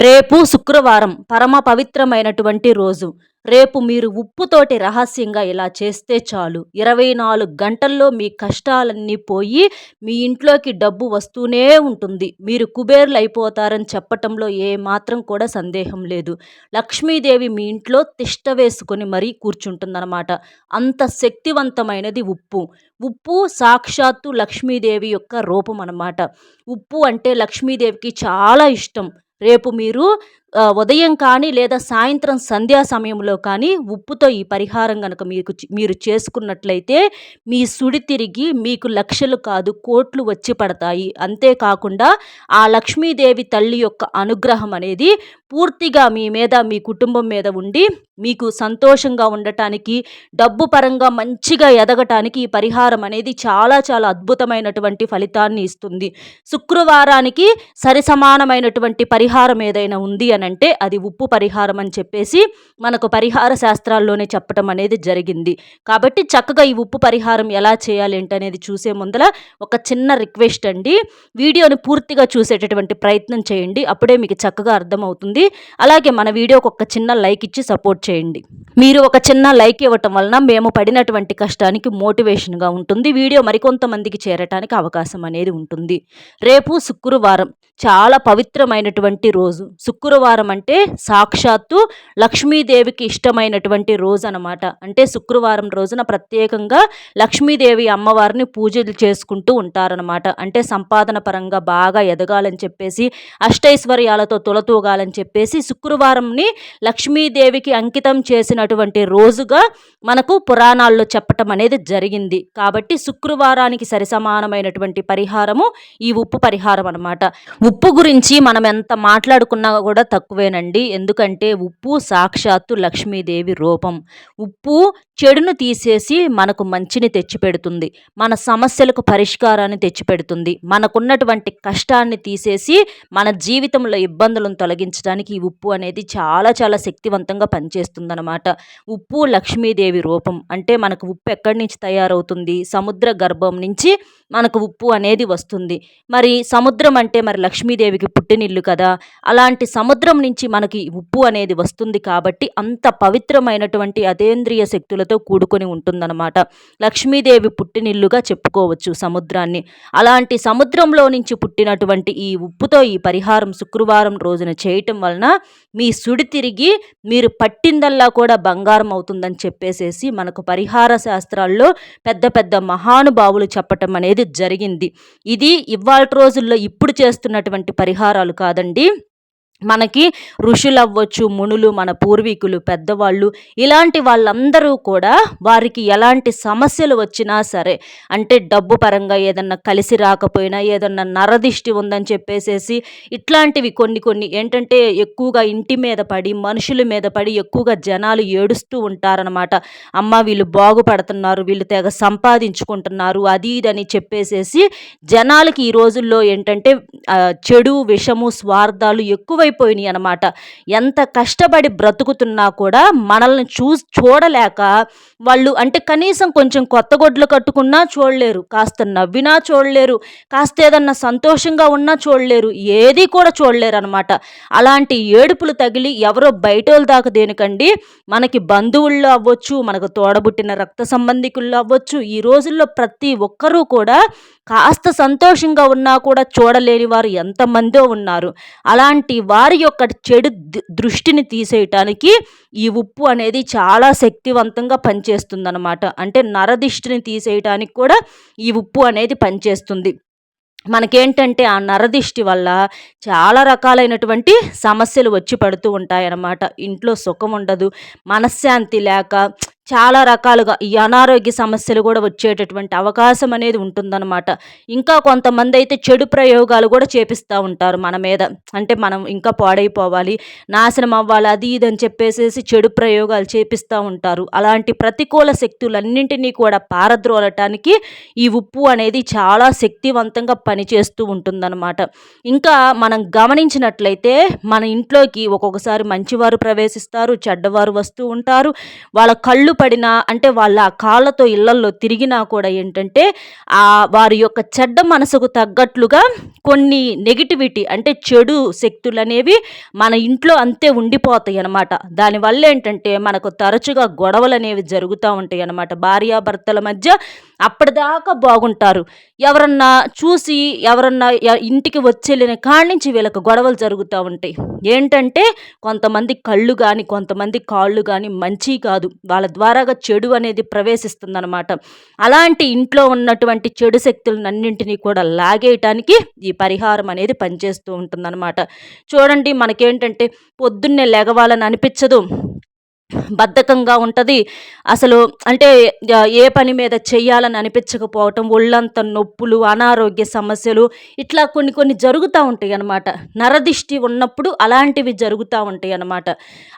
రేపు శుక్రవారం పరమ పవిత్రమైనటువంటి రోజు. రేపు మీరు ఉప్పుతోటి రహస్యంగా ఇలా చేస్తే చాలు. ఇరవై నాలుగు గంటల్లో మీ కష్టాలన్నీ పోయి మీ ఇంట్లోకి డబ్బు వస్తూనే ఉంటుంది. మీరు కుబేర్లు అయిపోతారని చెప్పటంలో ఏ మాత్రం కూడా సందేహం లేదు. లక్ష్మీదేవి మీ ఇంట్లో తిష్ట వేసుకొని మరీ కూర్చుంటుందన్నమాట. అంత శక్తివంతమైనది ఉప్పు. ఉప్పు సాక్షాత్తు లక్ష్మీదేవి యొక్క రూపం అన్నమాట ఉప్పు అంటే లక్ష్మీదేవికి చాలా ఇష్టం. రేపు మీరు ఉదయం కానీ లేదా సాయంత్రం సంధ్యా సమయంలో కానీ ఉప్పుతో ఈ పరిహారం కనుక మీకు మీరు చేసుకున్నట్లయితే మీ సుడి తిరిగి మీకు లక్షలు కాదు కోట్లు వచ్చి పడతాయి. అంతేకాకుండా ఆ లక్ష్మీదేవి తల్లి యొక్క అనుగ్రహం అనేది పూర్తిగా మీ మీద మీ కుటుంబం మీద ఉండి మీకు సంతోషంగా ఉండటానికి డబ్బు పరంగా మంచిగా ఎదగటానికి ఈ పరిహారం అనేది చాలా చాలా అద్భుతమైనటువంటి ఫలితాన్ని ఇస్తుంది. శుక్రవారానికి సరి సమానమైనటువంటి పరిహారం ఏదైనా ఉంది అని అంటే అది ఉప్పు పరిహారం అని చెప్పేసి మనకు పరిహార శాస్త్రాల్లోనే చెప్పటం అనేది జరిగింది. కాబట్టి చక్కగా ఈ ఉప్పు పరిహారం ఎలా చేయాలి ఏంటనేది చూసే ముందర ఒక చిన్న రిక్వెస్ట్ అండి. వీడియోని పూర్తిగా చూసేటటువంటి ప్రయత్నం చేయండి. అప్పుడే మీకు చక్కగా అర్థమవుతుంది. అలాగే మన వీడియోకి ఒక చిన్న లైక్ ఇచ్చి సపోర్ట్ చేయండి. మీరు ఒక చిన్న లైక్ ఇవ్వటం వలన మేము పడినటువంటి కష్టానికి మోటివేషన్గా ఉంటుంది. వీడియో మరికొంతమందికి చేరటానికి అవకాశం అనేది ఉంటుంది. రేపు శుక్రవారం చాలా పవిత్రమైనటువంటి రోజు. శుక్రవారం అంటే సాక్షాత్తు లక్ష్మీదేవికి ఇష్టమైనటువంటి రోజు అనమాట అంటే శుక్రవారం రోజున ప్రత్యేకంగా లక్ష్మీదేవి అమ్మవారిని పూజలు చేసుకుంటూ ఉంటారనమాట అంటే సంపాదన పరంగా బాగా ఎదగాలని చెప్పేసి అష్టైశ్వర్యాలతో తొలతూగాలని చెప్పేసి శుక్రవారంని లక్ష్మీదేవికి అంకితం చేసినటువంటి రోజుగా మనకు పురాణాల్లో చెప్పటం అనేది జరిగింది. కాబట్టి శుక్రవారానికి సరిసమానమైనటువంటి పరిహారము ఈ ఉప్పు పరిహారం అనమాట ఉప్పు గురించి మనం ఎంత మాట్లాడుకున్నా కూడా తక్కువేనండి. ఎందుకంటే ఉప్పు సాక్షాత్తు లక్ష్మీదేవి రూపం. ఉప్పు చెడును తీసేసి మనకు మంచిని తెచ్చిపెడుతుంది. మన సమస్యలకు పరిష్కారాన్ని తెచ్చిపెడుతుంది. మనకున్నటువంటి కష్టాన్ని తీసేసి మన జీవితంలో ఇబ్బందులను తొలగించడానికి ఈ ఉప్పు అనేది చాలా చాలా శక్తివంతంగా పనిచేస్తుందన్నమాట. ఉప్పు లక్ష్మీదేవి రూపం. అంటే మనకు ఉప్పు ఎక్కడి నుంచి తయారవుతుంది? సముద్ర గర్భం నుంచి మనకు ఉప్పు అనేది వస్తుంది. మరి సముద్రం అంటే మరి లక్ష్మీదేవికి పుట్టినిల్లు కదా? అలాంటి సముద్ర నుంచి మనకి ఉప్పు అనేది వస్తుంది కాబట్టి అంత పవిత్రమైనటువంటి అతేంద్రియ శక్తులతో కూడుకొని ఉంటుందన్నమాట. లక్ష్మీదేవి పుట్టినిల్లుగా చెప్పుకోవచ్చు సముద్రాన్ని. అలాంటి సముద్రంలో నుంచి పుట్టినటువంటి ఈ ఉప్పుతో ఈ పరిహారం శుక్రవారం రోజున చేయటం వలన మీ సుడి తిరిగి మీరు పట్టిందల్లా కూడా బంగారం అవుతుందని చెప్పేసేసి మనకు పరిహార శాస్త్రాల్లో పెద్ద పెద్ద మహానుభావులు చెప్పటం అనేది జరిగింది. ఇది ఇవాళ రోజుల్లో ఇప్పుడు చేస్తున్నటువంటి పరిహారాలు కాదండి. మనకి ఋషులు అవ్వచ్చు మునులు మన పూర్వీకులు పెద్దవాళ్ళు ఇలాంటి వాళ్ళందరూ కూడా వారికి ఎలాంటి సమస్యలు వచ్చినా సరే అంటే డబ్బు పరంగా ఏదన్నా కలిసి రాకపోయినా ఏదన్నా నరదిష్టి ఉందని చెప్పేసేసి ఇట్లాంటివి కొన్ని కొన్ని ఏంటంటే ఎక్కువగా ఇంటి మీద పడి మనుషుల మీద పడి ఎక్కువగా జనాలు ఏడుస్తూ ఉంటారనమాట అమ్మ వీళ్ళు బాగుపడుతున్నారు వీళ్ళు తెగ సంపాదించుకుంటున్నారు అది ఇదని చెప్పేసేసి జనాలకి ఈ రోజుల్లో ఏంటంటే చెడు విషము స్వార్థాలు ఎక్కువై అయిపోయినాయి అనమాట ఎంత కష్టపడి బ్రతుకుతున్నా కూడా మనల్ని చూ చూడలేక వాళ్ళు అంటే కనీసం కొంచెం కొత్త గొడ్లు కట్టుకున్నా చూడలేరు. కాస్త నవ్వినా చూడలేరు. కాస్త ఏదన్నా సంతోషంగా ఉన్నా చూడలేరు. ఏది కూడా చూడలేరు అనమాట అలాంటి ఏడుపులు తగిలి ఎవరో బయట దాకా దేనికండి? మనకి బంధువుల్లో అవ్వచ్చు మనకు తోడబుట్టిన రక్త సంబంధికుల్లో అవ్వచ్చు. ఈ రోజుల్లో ప్రతి ఒక్కరూ కూడా కాస్త సంతోషంగా ఉన్నా కూడా చూడలేని వారు ఎంతమందో ఉన్నారు. అలాంటి వారి యొక్క చెడు దృష్టిని తీసేయటానికి ఈ ఉప్పు అనేది చాలా శక్తివంతంగా పనిచేస్తుందన్నమాట. అంటే నరదిష్టిని తీసేయటానికి కూడా ఈ ఉప్పు అనేది పనిచేస్తుంది. మనకేంటంటే ఆ నరదిష్టి వల్ల చాలా రకాలైనటువంటి సమస్యలు వచ్చి పడుతూ ఉంటాయన్నమాట. ఇంట్లో సుఖం ఉండదు మనశ్శాంతి లేక చాలా రకాలుగా ఈ అనారోగ్య సమస్యలు కూడా వచ్చేటటువంటి అవకాశం అనేది ఉంటుందన్నమాట. ఇంకా కొంతమంది అయితే చెడు ప్రయోగాలు కూడా చేపిస్తూ ఉంటారు మన మీద. అంటే మనం ఇంకా పాడైపోవాలి నాశనం అవ్వాలి అది ఇది అని చెప్పేసేసి చెడు ప్రయోగాలు చేపిస్తూ ఉంటారు. అలాంటి ప్రతికూల శక్తులన్నింటినీ కూడా పారద్రోలటానికి ఈ ఉప్పు అనేది చాలా శక్తివంతంగా పనిచేస్తూ ఉంటుందన్నమాట. ఇంకా మనం గమనించినట్లయితే మన ఇంట్లోకి ఒక్కొక్కసారి మంచివారు ప్రవేశిస్తారు చెడ్డవారు వస్తూ ఉంటారు. వాళ్ళ కళ్ళు కళ్ళు పడినా అంటే వాళ్ళ ఆ కాళ్ళతో ఇళ్ళల్లో తిరిగినా కూడా ఏంటంటే ఆ వారి యొక్క చెడ్డ మనసుకు తగ్గట్లుగా కొన్ని నెగిటివిటీ అంటే చెడు శక్తులు అనేవి మన ఇంట్లో అంతే ఉండిపోతాయి అనమాట దానివల్ల ఏంటంటే మనకు తరచుగా గొడవలు అనేవి జరుగుతూ ఉంటాయి అనమాట భార్యాభర్తల మధ్య అప్పటిదాకా బాగుంటారు. ఎవరన్నా చూసి ఎవరన్నా ఇంటికి వచ్చేళ్ళిన కాడి నుంచి వీళ్ళకి గొడవలు జరుగుతూ ఉంటాయి. ఏంటంటే కొంతమంది కళ్ళు కానీ కొంతమంది కాళ్ళు కానీ మంచి కాదు. వాళ్ళ ద్వారాగా చెడు అనేది ప్రవేశిస్తుందన్నమాట. అలాంటి ఇంట్లో ఉన్నటువంటి చెడు శక్తులన్నింటినీ కూడా లాగేయటానికి ఈ పరిహారం అనేది పనిచేస్తూ ఉంటుందన్నమాట. చూడండి మనకేంటంటే పొద్దున్నే లెగవాలని అనిపించదు. బద్ధకంగా ఉంటుంది. అసలు అంటే ఏ పని మీద చెయ్యాలని అనిపించకపోవటం ఒళ్ళంత నొప్పులు అనారోగ్య సమస్యలు ఇట్లా కొన్ని కొన్ని జరుగుతూ ఉంటాయి అన్నమాట. నరదిష్టి ఉన్నప్పుడు అలాంటివి జరుగుతూ ఉంటాయి అన్నమాట.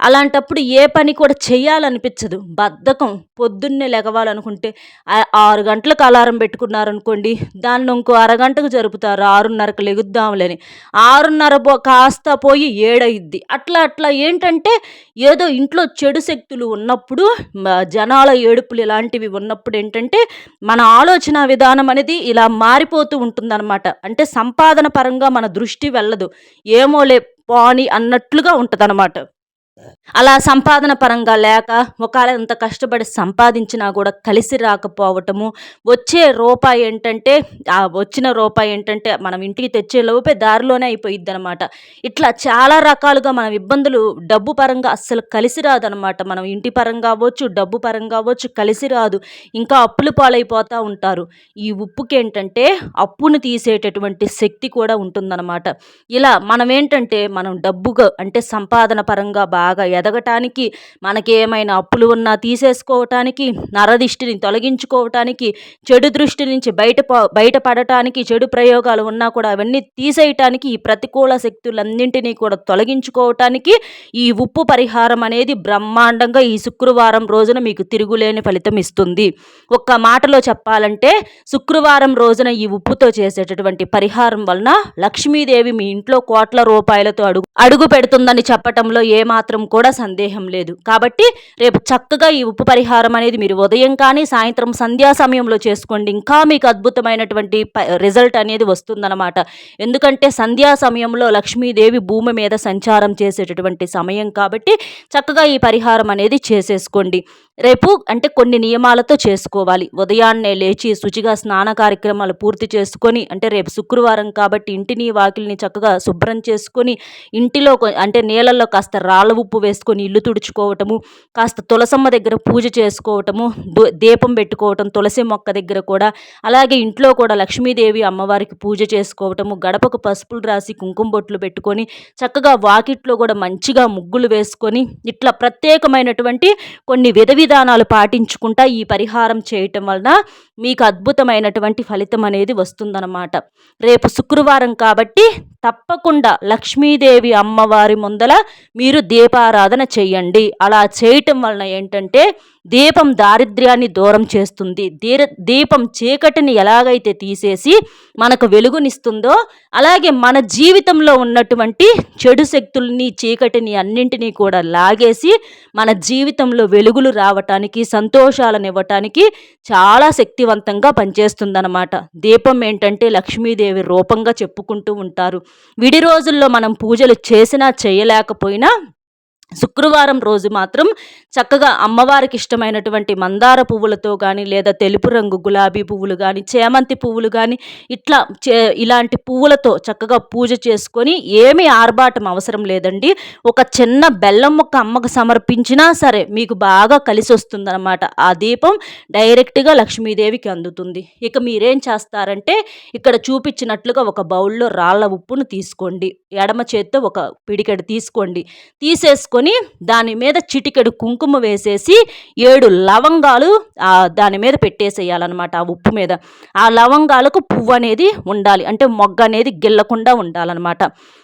అలాంటప్పుడు ఏ పని కూడా చేయాలనిపించదు బద్ధకం పొద్దున్నే లెగవాలనుకుంటే ఆరు గంటలకు అలారం పెట్టుకున్నారనుకోండి దాన్ని ఇంకో అరగంటకు జరుపుతారు. ఆరున్నరకు లెగుద్దాంలేని ఆరున్నర కాస్త పోయి ఏడయిద్ది అట్లా అట్లా ఏంటంటే ఏదో ఇంట్లో చెడు చెడు శక్తులు ఉన్నప్పుడు జనాల ఏడుపులు ఇలాంటివి ఉన్నప్పుడు ఏంటంటే మన ఆలోచన విధానం అనేది ఇలా మారిపోతూ ఉంటుందన్నమాట. అంటే సంపాదన పరంగా మన దృష్టి వెళ్ళదు. ఏమోలే పోని అన్నట్లుగా ఉంటుందన్నమాట. అలా సంపాదన పరంగా లేక ఒకవేళ ఎంత కష్టపడి సంపాదించినా కూడా కలిసి రాకపోవటము వచ్చే రూపాయి ఏంటంటే ఆ వచ్చిన రూపాయి ఏంటంటే మనం ఇంటికి తెచ్చే లోపే దారిలోనే అయిపోయిద్ది అనమాట ఇట్లా చాలా రకాలుగా మనం ఇబ్బందులు డబ్బు పరంగా అస్సలు కలిసి రాదనమాట మనం ఇంటి పరంగా అవ్వచ్చు డబ్బు పరంగా అవ్వచ్చు కలిసి రాదు. ఇంకా అప్పులు పాలైపోతూ ఉంటారు. ఈ ఉప్పుకి ఏంటంటే అప్పును తీసేటటువంటి శక్తి కూడా ఉంటుందన్నమాట. ఇలా మనం ఏంటంటే మనం డబ్బుగా అంటే సంపాదన పరంగా బాగా ఎదగటానికి మనకి ఏమైనా అప్పులు ఉన్నా తీసేసుకోవటానికి నరదిష్టిని తొలగించుకోవటానికి చెడు దృష్టి నుంచి బయట బయటపడటానికి చెడు ప్రయోగాలు ఉన్నా కూడా అవన్నీ తీసేయటానికి ఈ ప్రతికూల శక్తులన్నింటినీ కూడా తొలగించుకోవటానికి ఈ ఉప్పు పరిహారం అనేది బ్రహ్మాండంగా ఈ శుక్రవారం రోజున మీకు తిరుగులేని ఫలితం ఇస్తుంది. ఒక్క మాటలో చెప్పాలంటే శుక్రవారం రోజున ఈ ఉప్పుతో చేసేటటువంటి పరిహారం వలన లక్ష్మీదేవి మీ ఇంట్లో కోట్ల రూపాయలతో అడుగు అడుగు పెడుతుందని చెప్పటంలో ఏమాత్రం మాత్రం కూడా సందేహం లేదు. కాబట్టి రేపు చక్కగా ఈ ఉప్పు పరిహారం అనేది మీరు ఉదయం కానీ సాయంత్రం సంధ్యా సమయంలో చేసుకోండి. ఇంకా మీకు అద్భుతమైనటువంటి రిజల్ట్ అనేది వస్తుందన్నమాట. ఎందుకంటే సంధ్యా సమయంలో లక్ష్మీదేవి భూమి మీద సంచారం చేసేటటువంటి సమయం కాబట్టి చక్కగా ఈ పరిహారం అనేది చేసేసుకోండి. రేపు అంటే కొన్ని నియమాలతో చేసుకోవాలి. ఉదయాన్నే లేచి శుచిగా స్నాన కార్యక్రమాలు పూర్తి చేసుకొని అంటే రేపు శుక్రవారం కాబట్టి ఇంటిని వాకిల్ని చక్కగా శుభ్రం చేసుకొని ఇంటిలో అంటే నీళ్ళల్లో కాస్త రాళ్ళ ఉప్పు వేసుకొని ఇల్లు తుడుచుకోవటము కాస్త తులసమ్మ దగ్గర పూజ చేసుకోవటము దీపం పెట్టుకోవటం తులసి మొక్క దగ్గర కూడా అలాగే ఇంట్లో కూడా లక్ష్మీదేవి అమ్మవారికి పూజ చేసుకోవటము గడపకు పసుపులు రాసి కుంకుమ బొట్లు పెట్టుకొని చక్కగా వాకిట్లో కూడా మంచిగా ముగ్గులు వేసుకొని ఇట్లా ప్రత్యేకమైనటువంటి కొన్ని విధ విధానాలు పాటించుకుంటా ఈ పరిహారం చేయటం వలన మీకు అద్భుతమైనటువంటి ఫలితం అనేది వస్తుందన్నమాట. రేపు శుక్రవారం కాబట్టి తప్పకుండా లక్ష్మీదేవి అమ్మవారి ముందల మీరు దీపారాధన చేయండి. అలా చేయటం వలన ఏంటంటే దీపం దారిద్ర్యాన్ని దూరం చేస్తుంది. దీర దీపం చీకటిని ఎలాగైతే తీసేసి మనకు వెలుగునిస్తుందో అలాగే మన జీవితంలో ఉన్నటువంటి చెడు శక్తుల్ని చీకటిని అన్నింటినీ కూడా లాగేసి మన జీవితంలో వెలుగులు రావటానికి సంతోషాలను ఇవ్వటానికి చాలా శక్తివంతంగా పనిచేస్తుందన్నమాట. దీపం ఏంటంటే లక్ష్మీదేవి రూపంగా చెప్పుకుంటూ ఉంటారు. విడి రోజుల్లో మనం పూజలు చేసినా చేయలేకపోయినా శుక్రవారం రోజు మాత్రం చక్కగా అమ్మవారికి ఇష్టమైనటువంటి మందార పువ్వులతో కానీ లేదా తెలుపు రంగు గులాబీ పువ్వులు కానీ చేమంతి పువ్వులు కానీ ఇట్లా చే ఇలాంటి పువ్వులతో చక్కగా పూజ చేసుకొని ఏమీ ఆర్భాటం అవసరం లేదండి. ఒక చిన్న బెల్లం మొక్క అమ్మకు సమర్పించినా సరే మీకు బాగా కలిసి వస్తుందన్నమాట ఆ దీపం డైరెక్ట్గా లక్ష్మీదేవికి అందుతుంది. ఇక మీరేం చేస్తారంటే ఇక్కడ చూపించినట్లుగా ఒక బౌల్లో రాళ్ళ ఉప్పును తీసుకోండి. ఎడమ చేత్తో ఒక పిడికెడు తీసుకోండి. తీసేసుకొని తీసుకొని దాని మీద చిటికెడు కుంకుమ వేసేసి ఏడు లవంగాలు దాని మీద పెట్టేసేయాలన్నమాట ఆ ఉప్పు మీద. ఆ లవంగాలకు పువ్వు అనేది ఉండాలి అంటే మొగ్గ అనేది గిల్లకుండా ఉండాలన్నమాట.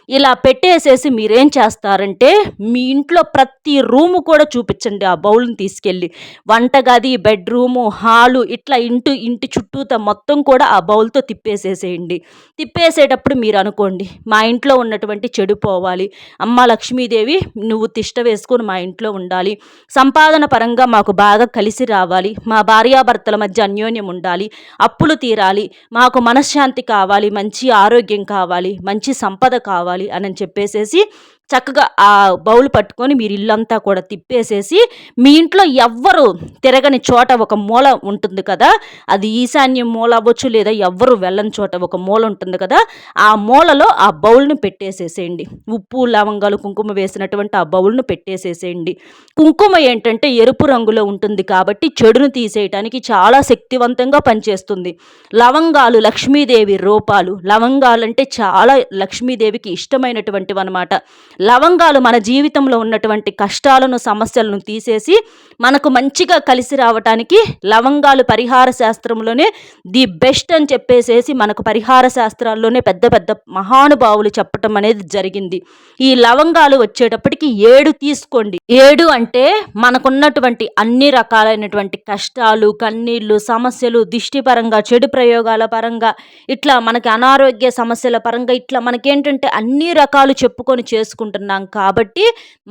ఇలా పెట్టేసేసి మీరేం చేస్తారంటే మీ ఇంట్లో ప్రతి రూము కూడా చూపించండి ఆ బౌల్ని తీసుకెళ్ళి. వంటగది బెడ్రూము హాలు ఇట్లా ఇంటి ఇంటి చుట్టూత మొత్తం కూడా ఆ బౌల్తో తిప్పేసేసేయండి. తిప్పేసేటప్పుడు మీరు అనుకోండి మా ఇంట్లో ఉన్నటువంటి చెడు పోవాలి. అమ్మ లక్ష్మీదేవి నువ్వు తిష్ట వేసుకొని మా ఇంట్లో ఉండాలి. సంపాదన పరంగా మాకు బాగా కలిసి రావాలి. మా భార్యాభర్తల మధ్య అన్యోన్యం ఉండాలి. అప్పులు తీరాలి. మాకు మనశ్శాంతి కావాలి. మంచి ఆరోగ్యం కావాలి. మంచి సంపద కావాలి అని చెప్పేసేసి చక్కగా ఆ బౌల్ పట్టుకొని మీరు ఇల్లంతా కూడా తిప్పేసేసి మీ ఇంట్లో ఎవ్వరు తిరగని చోట ఒక మూల ఉంటుంది కదా? అది ఈశాన్యం మూల అవ్వచ్చు లేదా ఎవ్వరు వెళ్ళని చోట ఒక మూల ఉంటుంది కదా? ఆ మూలలో ఆ బౌల్ని పెట్టేసేసేయండి. ఉప్పు లవంగాలు కుంకుమ వేసినటువంటి ఆ బౌల్ను పెట్టేసేసేయండి. కుంకుమ ఏంటంటే ఎరుపు రంగులో ఉంటుంది కాబట్టి చెడును తీసేయటానికి చాలా శక్తివంతంగా పనిచేస్తుంది. లవంగాలు లక్ష్మీదేవి రూపాలు. లవంగాలు అంటే చాలా లక్ష్మీదేవికి ఇష్టమైనటువంటివి అనమాట లవంగాలు మన జీవితంలో ఉన్నటువంటి కష్టాలను సమస్యలను తీసేసి మనకు మంచిగా కలిసి రావటానికి లవంగాలు పరిహార శాస్త్రంలోనే ది బెస్ట్ అని చెప్పేసేసి మనకు పరిహార శాస్త్రాల్లోనే పెద్ద పెద్ద మహానుభావులు చెప్పటం అనేది జరిగింది. ఈ లవంగాలు వచ్చేటప్పటికి ఏడు తీసుకోండి. ఏడు అంటే మనకున్నటువంటి అన్ని రకాలైనటువంటి కష్టాలు కన్నీళ్ళు సమస్యలు దిష్టి పరంగా చెడు ప్రయోగాల పరంగా ఇట్లా మనకి అనారోగ్య సమస్యల పరంగా ఇట్లా మనకేంటంటే అన్ని రకాలు చెప్పుకొని చేసుకుంటున్నాం కాబట్టి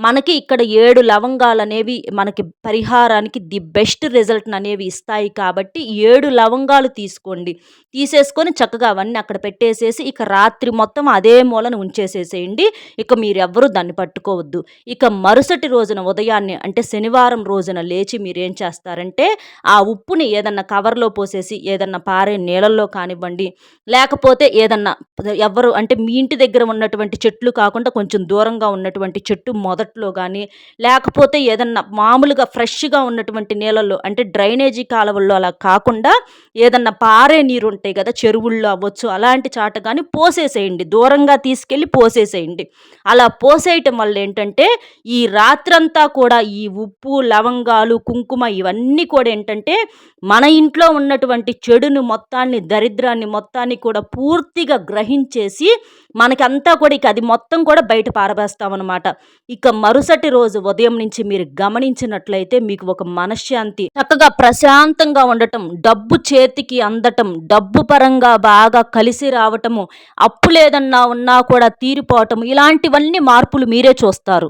మనకి ఇక్కడ ఏడు లవంగాలు అనేవి మనకి పరిహారానికి ది బెస్ట్ రిజల్ట్ అనేవి ఇస్తాయి కాబట్టి ఏడు లవంగాలు తీసుకోండి. తీసేసుకొని చక్కగా అవన్నీ అక్కడ పెట్టేసేసి ఇక రాత్రి మొత్తం అదే మూలను ఉంచేసేసేయండి. ఇక మీరెవ్వరూ దాన్ని పట్టుకోవద్దు. ఇక మరుసటి రోజున ఉదయాన్నే అంటే శనివారం రోజున లేచి మీరు ఏం చేస్తారంటే ఆ ఉప్పుని ఏదన్నా కవర్లో పోసేసి ఏదన్నా పారే నీళ్ళల్లో కానివ్వండి. లేకపోతే ఏదన్నా ఎవరు అంటే మీ ఇంటి దగ్గర ఉన్నటువంటి చెట్లు కాకుండా కొంచెం దూరం దూరంగా ఉన్నటువంటి చెట్టు మొదట్లో కానీ లేకపోతే ఏదన్నా మామూలుగా ఫ్రెష్గా ఉన్నటువంటి నీళ్ళల్లో అంటే డ్రైనేజీ కాలువల్లో అలా కాకుండా ఏదన్నా పారే నీరు ఉంటాయి కదా చెరువుల్లో అవ్వచ్చు అలాంటి చాట కానీ పోసేసేయండి. దూరంగా తీసుకెళ్ళి పోసేసేయండి. అలా పోసేయటం వల్ల ఏంటంటే ఈ రాత్రంతా కూడా ఈ ఉప్పు లవంగాలు కుంకుమ ఇవన్నీ కూడా ఏంటంటే మన ఇంట్లో ఉన్నటువంటి చెడును మొత్తాన్ని దరిద్రాన్ని మొత్తాన్ని కూడా పూర్తిగా గ్రహించేసి మనకంతా కూడా ఇక అది మొత్తం కూడా బయట పారవేస్తామన్నమాట ఇక మరుసటి రోజు ఉదయం నుంచి మీరు గమనించినట్లయితే మీకు ఒక మనశ్శాంతి చక్కగా ప్రశాంతంగా ఉండటం డబ్బు చేతికి అందటం డబ్బు పరంగా బాగా కలిసి రావటము అప్పు లేదన్నా ఉన్నా కూడా తీరిపోవటం ఇలాంటివన్నీ మార్పులు మీరే చూస్తారు.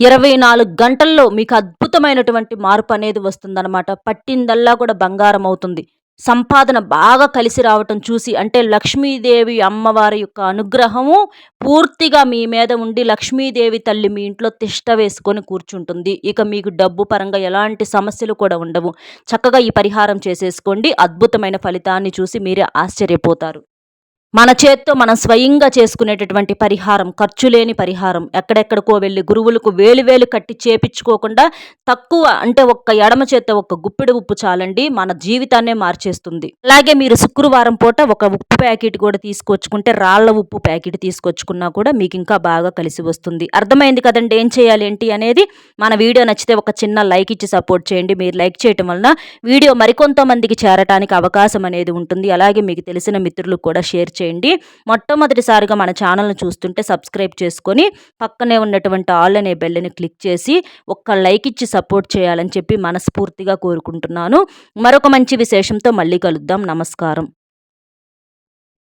ఇరవై నాలుగు గంటల్లో మీకు అద్భుతమైనటువంటి మార్పు అనేది వస్తుందన్నమాట. పట్టిందల్లా కూడా బంగారం అవుతుంది. సంపాదన బాగా కలిసి రావటం చూసి అంటే లక్ష్మీదేవి అమ్మవారి యొక్క అనుగ్రహము పూర్తిగా మీ మీద ఉండి లక్ష్మీదేవి తల్లి మీ ఇంట్లో తిష్ట వేసుకొని కూర్చుంటుంది. ఇక మీకు డబ్బు పరంగా ఎలాంటి సమస్యలు కూడా ఉండవు. చక్కగా ఈ పరిహారం చేసేసుకోండి. అద్భుతమైన ఫలితాన్ని చూసి మీరే ఆశ్చర్యపోతారు. మన చేత్తో మనం స్వయంగా చేసుకునేటటువంటి పరిహారం ఖర్చు లేని పరిహారం. ఎక్కడెక్కడికో వెళ్ళి గురువులకు వేలు వేలు కట్టి చేపించుకోకుండా తక్కువ అంటే ఒక్క ఎడమ చేత ఒక గుప్పిడి ఉప్పు చాలండి మన జీవితాన్నే మార్చేస్తుంది. అలాగే మీరు శుక్రవారం పూట ఒక ఉప్పు ప్యాకెట్ కూడా తీసుకొచ్చుకుంటే రాళ్ళ ఉప్పు ప్యాకెట్ తీసుకొచ్చుకున్నా కూడా మీకు ఇంకా బాగా కలిసి వస్తుంది. అర్థమైంది కదండి ఏం చేయాలి ఏంటి అనేది? మన వీడియో నచ్చితే ఒక చిన్న లైక్ ఇచ్చి సపోర్ట్ చేయండి. మీరు లైక్ చేయటం వలన వీడియో మరికొంతమందికి చేరటానికి అవకాశం అనేది ఉంటుంది. అలాగే మీకు తెలిసిన మిత్రులకు కూడా షేర్ చేయండి. చేయండి. మొట్టమొదటిసారిగా మన ఛానల్ను చూస్తుంటే సబ్స్క్రైబ్ చేసుకొని పక్కనే ఉన్నటువంటి ఆల్ అనే బెల్లని క్లిక్ చేసి ఒక్క లైక్ ఇచ్చి సపోర్ట్ చేయాలని చెప్పి మనస్ఫూర్తిగా కోరుకుంటున్నాను. మరొక మంచి విశేషంతో మళ్ళీ కలుద్దాం. నమస్కారం.